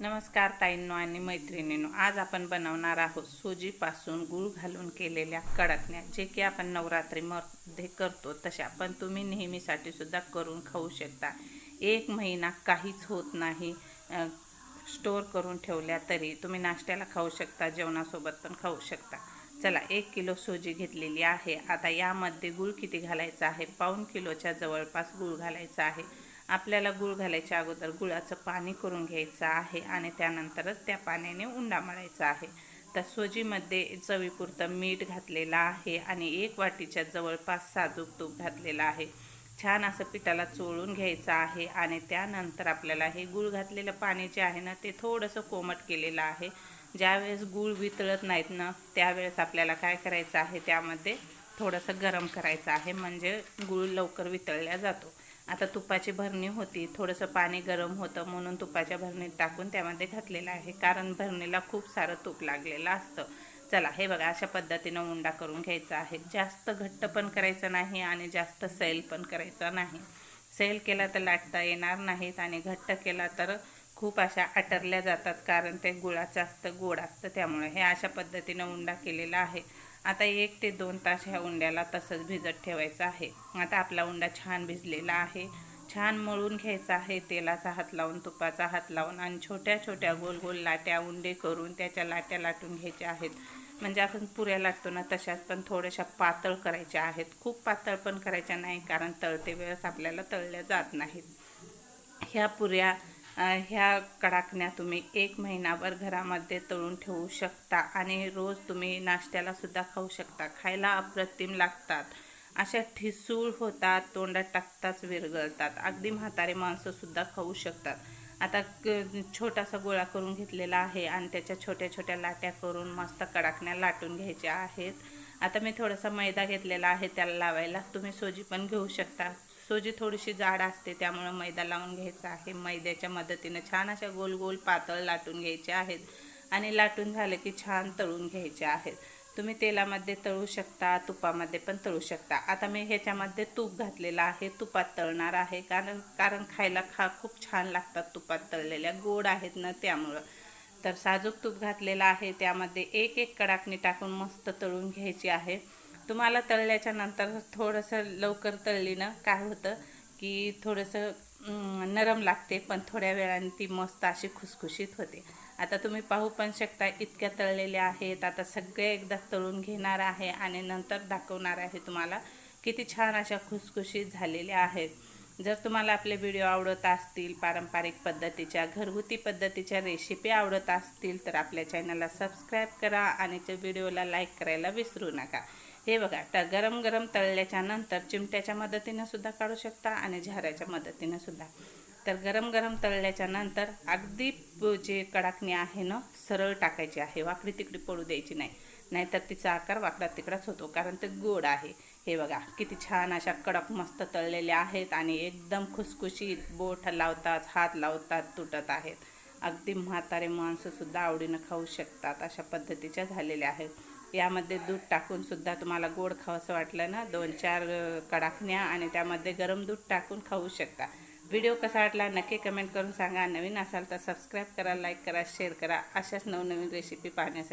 नमस्कार ताईंनो आणि मैत्रिणींनो आज आपण बनवणार आहोत सोजीपासून गूळ घालून केलेल्या कडकण्या जे की आपण नवरात्रीमध्ये करतो तशा. पण तुम्ही नेहमीसाठी सुद्धा करून खाऊ शकता. एक महिना काहीच होत नाही स्टोअर करून ठेवल्या तरी तुम्ही नाश्त्याला खाऊ शकता जेवणासोबत पण खाऊ शकता. चला एक किलो सोजी घेतलेली आहे. आता यामध्ये गूळ किती घालायचा आहे? पाऊण किलोच्या जवळपास गूळ घालायचा आहे. आपल्याला गूळ घालायच्या अगोदर गुळाचं पाणी करून घ्यायचं आहे आणि त्यानंतरच त्या पाण्याने उंडा मळायचा आहे. तर सोजीमध्ये चवीपुरतं मीठ घातलेलं आहे आणि एक वाटीच्या जवळपास साजूक तूप घातलेलं आहे. छान असं पिठाला चोळून घ्यायचं आहे आणि त्यानंतर आपल्याला हे गूळ घातलेलं पाणी जे आहे ना ते थोडंसं कोमट केलेलं आहे. ज्यावेळेस गूळ वितळत नाहीत ना त्यावेळेस आपल्याला काय करायचं आहे त्यामध्ये थोडंसं गरम करायचं आहे. म्हणजे गूळ लवकर वितळल्या जातो. आता तुपाची भरणी होती थोडंसं पाणी गरम होतं म्हणून तुपाच्या भरणीत टाकून त्यामध्ये घातलेलं आहे. कारण भरणीला खूप सारं तूप लागलेलं असतं. चला हे बघा अशा पद्धतीनं उंडा करून घ्यायचा आहे. जास्त घट्ट पण करायचं नाही आणि जास्त सैल पण करायचा नाही. सैल केला तर लाटता येणार नाहीत आणि घट्ट केला तर खूप अशा आटरल्या जातात कारण ते गुळाचं असतं गोड असतं त्यामुळे. हे अशा पद्धतीनं उंडा केलेला आहे. आता एक ते दोन तास ह्या उंड्याला तसंच भिजत ठेवायचं आहे. आता आपला उंडा छान भिजलेला आहे. छान मळून घ्यायचा आहे. तेलाचा हात लावून तुपाचा हात लावून आणि छोट्या छोट्या गोल गोल लाट्या उंडे करून त्याच्या लाट्या लाटून घ्यायच्या आहेत. म्हणजे आपण पुऱ्या लाटतो ना तशाच पण थोड्याशा पातळ करायच्या आहेत. खूप पातळ पण करायच्या नाही कारण तळते वेळेस आपल्याला तळल्या जात नाहीत. ह्या पुऱ्या ह्या कडाकण्या तुम्ही एक महिनाभर घरामध्ये तळून ठेवू शकता आणि रोज तुम्ही नाश्त्याला सुद्धा खाऊ शकता. खायला अप्रतिम लागतात. अशा ठिसूळ होतात तोंडात टाकताच विरघळतात. अगदी म्हातारे माणसंसुद्धा खाऊ शकतात. आता छोटासा गोळा करून घेतलेला आहे आणि त्याच्या छोट्या छोट्या लाट्या करून मस्त कडाकण्या लाटून घ्यायच्या आहेत. आता मी थोडासा मैदा घेतलेला आहे त्याला लावायला. तुम्ही सोजी पण घेऊ शकता. सोजी थोडीशी जाड असते त्यामुळं मैदा लावून घ्यायचा आहे. मैद्याच्या मदतीनं छान अशा गोल गोल पातळ लाटून घ्यायचे आहेत आणि लाटून झाले की छान तळून घ्यायचे आहेत. तुम्ही तेलामध्ये तळू शकता तुपामध्ये पण तळू शकता. आता मी ह्याच्यामध्ये तूप घातलेलं आहे तुपात तळणार आहे. कारण कारण खायला खा खूप छान लागतात तुपात तळलेल्या. गोड आहेत ना त्यामुळं. तर साजूक तूप घातलेलं आहे. त्यामध्ये एक एक कडाकणी टाकून मस्त तळून घ्यायची आहे. तुम्हाला तळल्याच्या नंतर थोडंसं लवकर तळली ना काय होतं की थोडंसं नरम लागते पण थोड्या वेळाने ती मस्त अशी खुसखुशीत होते. आता तुम्ही पाहू पण शकता इतक्या तळलेल्या आहेत. आता सगळे एकदा तळून घेणार आहे आणि नंतर दाखवणार आहे तुम्हाला किती छान अशा खुसखुशीत झालेल्या आहेत. जर तुम्हाला आपले व्हिडिओ आवडत असतील पारंपरिक पद्धतीच्या घरगुती पद्धतीच्या रेसिपी आवडत असतील तर आपल्या चॅनलला सबस्क्राईब करा आणि त्या व्हिडिओला लाईक करायला विसरू नका. हे बघा तर गरम गरम तळल्याच्या नंतर चिमट्याच्या मदतीनं सुद्धा काढू शकता आणि झाऱ्याच्या मदतीनं सुद्धा. तर गरम गरम तळल्याच्या नंतर अगदी जे कडाकणी आहे ना सरळ टाकायची आहे वाकडी तिकडी पडू द्यायची नाही. नाहीतर तिचा आकार वाकडा तिकडाच होतो कारण ते गोड आहे. हे बघा किती छान अशा कडक मस्त तळलेल्या आहेत आणि एकदम खुसखुशीत बोट लावतात हात लावतात तुटत आहेत. अगदी म्हातारे माणसंसुद्धा आवडीनं खाऊ शकतात अशा पद्धतीच्या झालेल्या आहेत. यामध्ये दूध टाकूनसुद्धा तुम्हाला गोड खावंसं वाटलं ना दोन चार अ, कडाकण्या आणि त्यामध्ये गरम दूध टाकून खाऊ शकता. व्हिडिओ कसा वाटला नक्की कमेंट करून सांगा. नवीन असाल तर सबस्क्राईब करा लाईक करा शेअर करा. अशाच नवनवीन रेसिपी पाहण्यासाठी.